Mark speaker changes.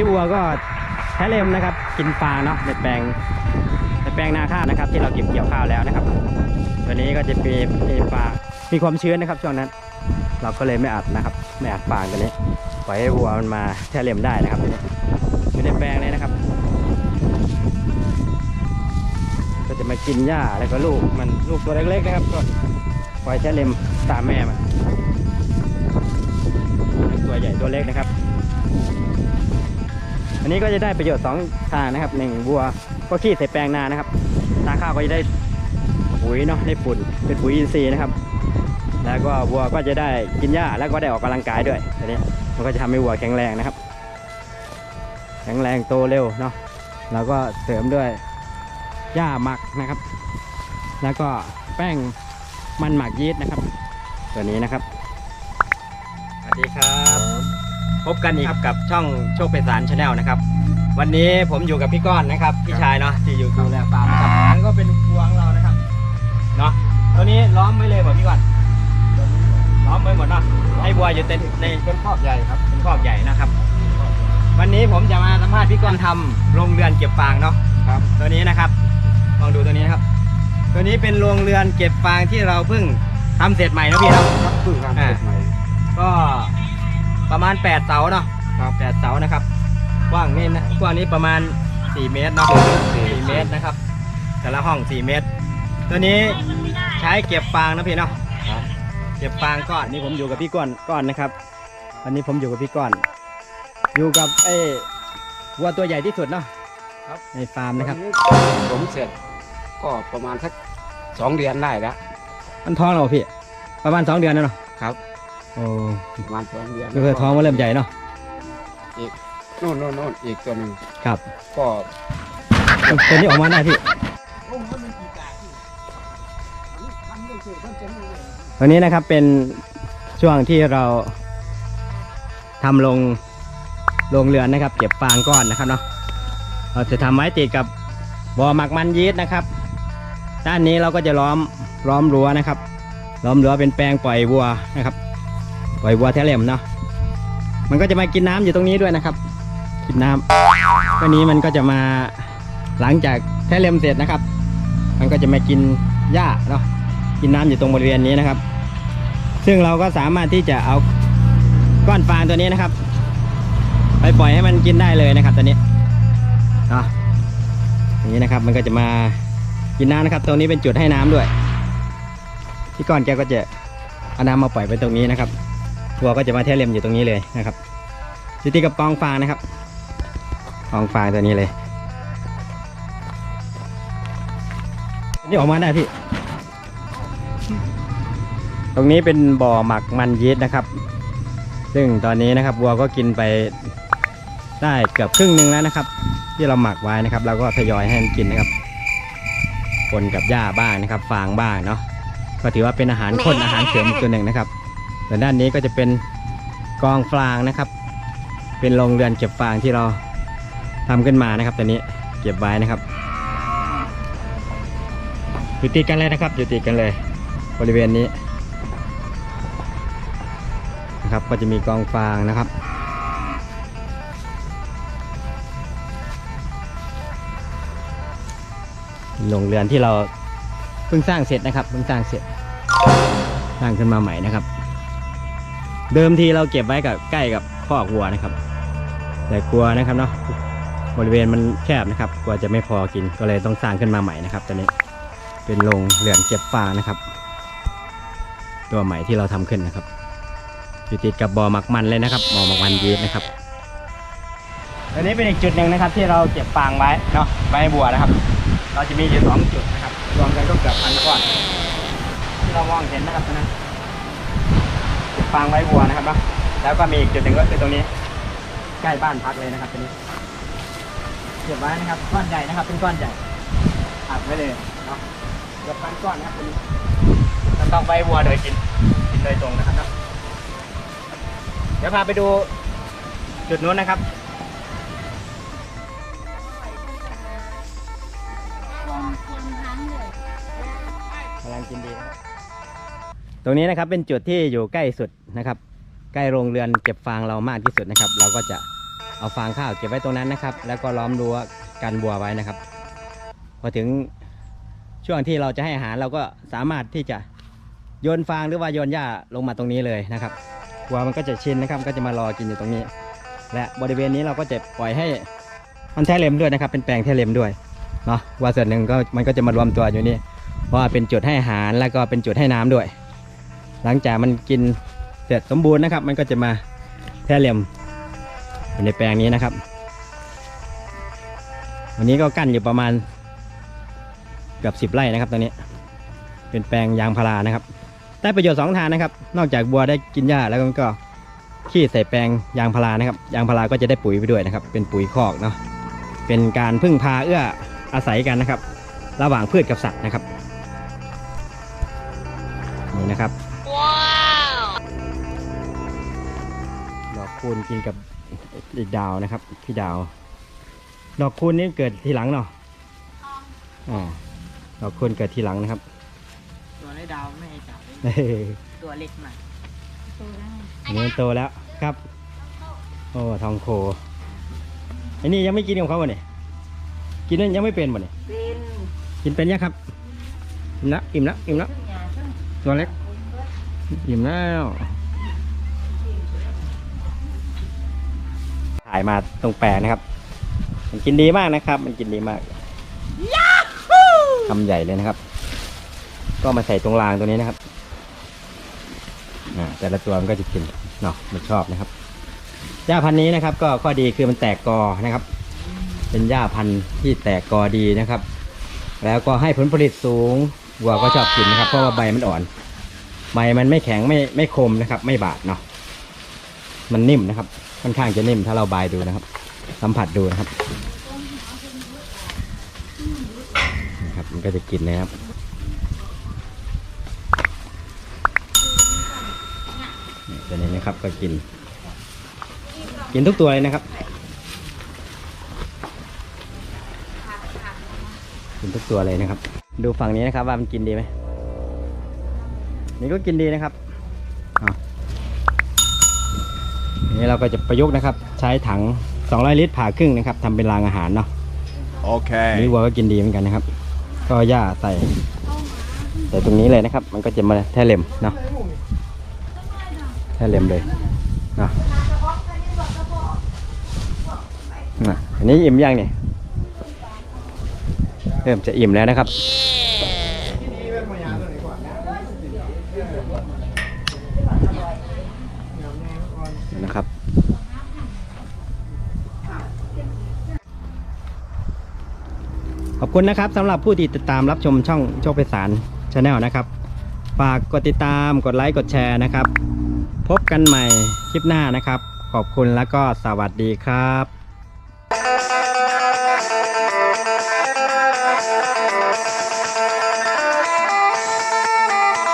Speaker 1: นี้วัวก็แท้เลมนะครับ กินฟางเนาะในแปลงในแปลงนาข้าวนะครับ ที่เราเก็บเกี่ยวข้าวแล้วนะครับ ตัวนี้ก็จะมีมีฟางมีความชื้นนะครับช่วงนั้น เราก็เลยไม่อัดนะครับ ไม่อัดฟางตัวนี้ปล่อยให้วัวมันมาแท้เลมได้นะครับตัวนี้อยู่ในแปลงเลยนะครับก็จะมากินหญ้าแล้วก็ลูกมันลูกตัวเล็กๆนะครับ ก็ปล่อยแท้เลมตามแม่มันตัวใหญ่ตัวเล็กนะครับ นนี้ก็จะได้ประโยชน์สองทางนะครับหนึ่งวัวก็ขี้ใส่แปลงนานะครับนาข้าวก็จะได้ปุ๋ยเนาะได้ฝุ่นเป็นปุ๋ยอินทรีย์นะครับ แล้วก็วัวก็จะได้กินหญ้าแล้วก็ได้ออกกำลังกายด้วยอันนี้มันก็จะทำให้วัวแข็งแรงนะครับ แข็งแรงโตเร็วเนาะแล้วก็เสริมด้วยหญ้าหมักนะครับ แล้วก็แป้งมันหมักยีสต์นะครับ ตัวนี้นะครับสวัสดีครับ พบกันอีกครับกับช่องโชคเป็นสารชาแนลนะครับ วันนี้ผมอยู่กับพี่ก้อนนะครับพี่ชายเนาะที่อยู่ดูแลฟาร์มนะครับนั่นก็เป็นวัวของเรานะครับเนาะตัวนี้ล้อมไว้เลยบ่พี่ก้อนล้อมไว้หมดเนาะให้วัวอยู่ในใน
Speaker 2: เป็นครอบใหญ่ครับ
Speaker 1: เป็นคอกใหญ่นะครับ วันนี้ผมจะมาสัมภาษณ์พี่ก้อนทำโรงเรือนเก็บฟางเนาะ
Speaker 2: ครับ
Speaker 1: ตัวนี้นะครับลองดูตัวนี้นะครับ ตัวนี้เป็นโรงเรือนเก็บฟางที่เราเพิ่งทำเสร็จใหม่นะพี่เนาะ
Speaker 2: ครับเพิ่งทำเสร็จใหม่
Speaker 1: ก็ ประมาณ 8 เสาเนาะ
Speaker 2: ครับ
Speaker 1: แปดเสานะครับ กว้างนี่นะกว้างนี้ประมาณ 4 เมตรเนาะ4เมตรนะครับ แต่ละห้อง 4 เมตร ตัวนี้ใช้เก็บฟางนะพี่เนาะ
Speaker 2: ครับ
Speaker 1: เก็บฟางก้อนนี่ผมอยู่กับพี่ก้อนก้อนนะครับ วันนี้ผมอยู่กับพี่ก้อน อยู่กับไอ้วัวตัวใหญ่ที่สุดเนาะ
Speaker 2: ครับ
Speaker 1: ในฟาร์มนะครับ
Speaker 2: วันนี้ผมเสร็จก็ประมาณสักสองเดือนได้แล้ว
Speaker 1: มันท้องแล้วเหรอพี่ ประมาณ2เดือนแล้วเนาะ
Speaker 2: ครับ
Speaker 1: โอ้
Speaker 2: ประมาณสองเดือน
Speaker 1: ก็คือท้องมันเริ่มใหญ่เนาะ
Speaker 2: โน่นโน่นโน่นอีกตัวหนึ่ง
Speaker 1: ครับ
Speaker 2: ก็
Speaker 1: ตัวนี้ออกมาได้พี่วันนี้นะครับเป็นช่วงที่เราทำลงโรงเรือนนะครับ เก็บฟางก้อนนะครับเนาะเราจะทำไว้ติดกับบ่อหมักมันยีสต์นะครับ ด้านนี้เราก็จะล้อมล้อมรั้วนะครับ ล้อมรั้วเป็นแปลงปล่อยวัวนะครับ ปล่อยวัวแท้เหลมเนาะมันก็จะมากินน้ำอยู่ตรงนี้ด้วยนะครับ กินน้ำวันนี้มันก็จะมาหลังจากแท้เหลมเสร็จนะครับ มันก็จะมากินหญ้าเนาะกินน้ำอยู่ตรงบริเวณนี้นะครับ ซึ่งเราก็สามารถที่จะเอาก้อนฟางตัวนี้นะครับ ไปปล่อยให้มันกินได้เลยนะครับตัวนี้เนาะอย่างนี้นะครับมันก็จะมากินน้ำนะครับ ตรงนี้เป็นจุดให้น้ำด้วย ที่ก้อนแกก็จะเอาน้ำมาปล่อยไปตรงนี้นะครับ วัวก็จะมาเทเลมอยู่ตรงนี้เลยนะครับอยู่ที่กับกองฟางนะครับกองฟางตัวนี้เลยนี่ออกมาได้พี่ ตรงนี้เป็นบ่อหมักมันยีสต์นะครับ ซึ่งตอนนี้นะครับวัวก็กินไปได้เกือบครึ่งหนึ่งแล้วนะครับ ที่เราหมักไว้นะครับเราก็ทยอยให้มันกินนะครับปนกับหญ้าบ้างนะครับ ฟางบ้างเนาะก็ถือว่าเป็นอาหารข้นอาหารเสริมตัวหนึ่งนะครับ ส่วนด้านนี้ก็จะเป็นกองฟางนะครับ เป็นโรงเรือนเก็บฟางที่เราทำขึ้นมานะครับตัวนี้เก็บไว้นะครับอยู่ติดกันเลยนะครับอยู่ติดกันเลย บริเวณนี้นะครับก็จะมีกองฟางนะครับโรงเรือนที่เราเพิ่งสร้างเสร็จนะครับเพิ่งสร้างเสร็จสร้างขึ้นมาใหม่นะครับ เดิมทีเราเก็บไว้กับใกล้กับคอกวัวนะครับ แต่กลัวนะครับเนาะบริเวณมันแคบนะครับกลัวจะไม่พอกินก็เลยต้องสร้างขึ้นมาใหม่นะครับตอนนี้เป็นโรงเรือนเก็บฟางนะครับ ตัวใหม่ที่เราทำขึ้นนะครับอยู่ติดกับบ่อหมักมันเลยนะครับบ่อหมักมันยีสต์นะครับอันนี้เป็นอีกจุดหนึ่งนะครับ ที่เราเก็บฟางไว้เนาะไว้ให้บัวนะครับ เราจะมีอยู่สองจุดนะครับรวมกันก็เกือบพันก้อนที่เรามองเห็นนะครับตรงนั้น เก็บฟางไว้บัวนะครับเนาะแล้วก็มีอีกจุดหนึ่งก็คือตรงนี้ ใกล้บ้านพักเลยนะครับตรงนี้เก็บไว้นะครับก้อนใหญ่นะครับ เป็นก้อนใหญ่อัดไว้เลยเนาะเกือบพันก้อนนะครับตรงนี้เราต้องไว้วัวโดยกินกินโดยตรงนะครับเนาะเดี๋ยวพาไปดูจุดนู้นนะครับกำลังกินดีนะครับ ตรงนี้นะครับเป็นจุดที่อยู่ใกล้สุดนะครับ ใกล้โรงเรือนเก็บฟางเรามากที่สุดนะครับ เราก็จะเอาฟางข้าวเก็บไว้ตรงนั้นนะครับ แล้วก็ล้อมรั้วกันบัวไว้นะครับ พอถึงช่วงที่เราจะให้อาหารเราก็สามารถที่จะโยนฟางหรือว่าโยนหญ้าลงมาตรงนี้เลยนะครับวัวมันก็จะชินนะครับก็จะมารอกินอยู่ตรงนี้ และบริเวณนี้เราก็จะปล่อยให้มันแท้เลมด้วยนะครับ เป็นแปลงแท้เลมด้วยเนาะวัวส่วนหนึ่งก็มันก็จะมารวมตัวอยู่นี่เพราะว่าเป็นจุดให้อาหารแล้วก็เป็นจุดให้น้ำด้วย หลังจากมันกินเสร็จสมบูรณ์นะครับ มันก็จะมาแท้เลมอยู่ในแปลงนี้นะครับ วันนี้ก็กั้นอยู่ประมาณเกือบสิบไร่นะครับตรงนี้ เป็นแปลงยางพารานะครับ ได้ประโยชน์สองทางนะครับ นอกจากบัวได้กินหญ้าแล้วมันก็ขี้ใส่แปลงยางพารานะครับ ยางพาราก็จะได้ปุ๋ยไปด้วยนะครับ เป็นปุ๋ยคอกเนาะ เป็นการพึ่งพาเอื้ออาศัยกันนะครับ ระหว่างพืชกับสัตว์นะครับ นี่นะครับ ดอกคูณกินกับอีกดาวนะครับ พี่ดาว ดอกคูณนี่เกิดทีหลังเนาะอ่าดอกคูณเกิดทีหลังนะครับ
Speaker 3: ตัวได้ดาวไม่ให้จับเลย
Speaker 1: เฮ้ย
Speaker 3: ตัวเล็กมาก
Speaker 1: อันนี้มันโตแล้วครับ โอ้ทองโคอันนี้ยังไม่กินของเขาบ่เนี่ยกินนั่นยังไม่เป็นบ่เนี่ย
Speaker 3: เป็น
Speaker 1: กินเป็นยังครับอิ่มแล้วอิ่มแล้วอิ่มแล้วตัวเล็กอิ่มแล้ว ถ่ายมาตรงแปลงนะครับ มันกินดีมากนะครับ มันกินดีมากคำใหญ่เลยนะครับ ก็มาใส่ตรงรางตัวนี้นะครับอ่าแต่ละตัวมันก็จะกินเนาะมันชอบนะครับหญ้าพันธุ์นี้นะครับ ก็ข้อดีคือมันแตกกอนะครับ เป็นหญ้าพันธุ์ที่แตกกอดีนะครับ แล้วก็ให้ผลผลิตสูงวัวก็ชอบกินนะครับ เพราะว่าใบมันอ่อน ใบมันไม่แข็งไม่ไม่คมนะครับ ไม่บาดเนาะมันนิ่มนะครับ ค่อนข้างจะนิ่มถ้าเราบายดูนะครับ สัมผัสดูนะครับนะครับ มันก็จะกินนะครับนี่ตัวนี้นะครับก็กิน กินทุกตัวเลยนะครับ กินทุกตัวเลยนะครับ ดูฝั่งนี้นะครับว่ามันกินดีไหมนี่ก็กินดีนะครับอะ นี่เราก็จะประยุกต์นะครับ ใช้ถัง 200 ลิตรผ่าครึ่งนะครับทำเป็นรางอาหารเนาะ
Speaker 4: Okay.
Speaker 1: นี่วัวก็กินดีเหมือนกันนะครับ ก็หญ้าใส่ใส่ตรงนี้เลยนะครับ มันก็จะมาแท่เล็มเนาะแท่เล็มเลยเนาะน่ะอันนี้อิ่มยังเนี่ยเริ่มจะอิ่มแล้วนะครับ นะครับ ขอบคุณนะครับสำหรับผู้ที่ติดตามรับชมช่องโชคไพศาลชาแนลนะครับ ฝากกดติดตามกดไลค์กดแชร์นะครับ พบกันใหม่คลิปหน้านะครับ ขอบคุณแล้วก็สวัสดีครับ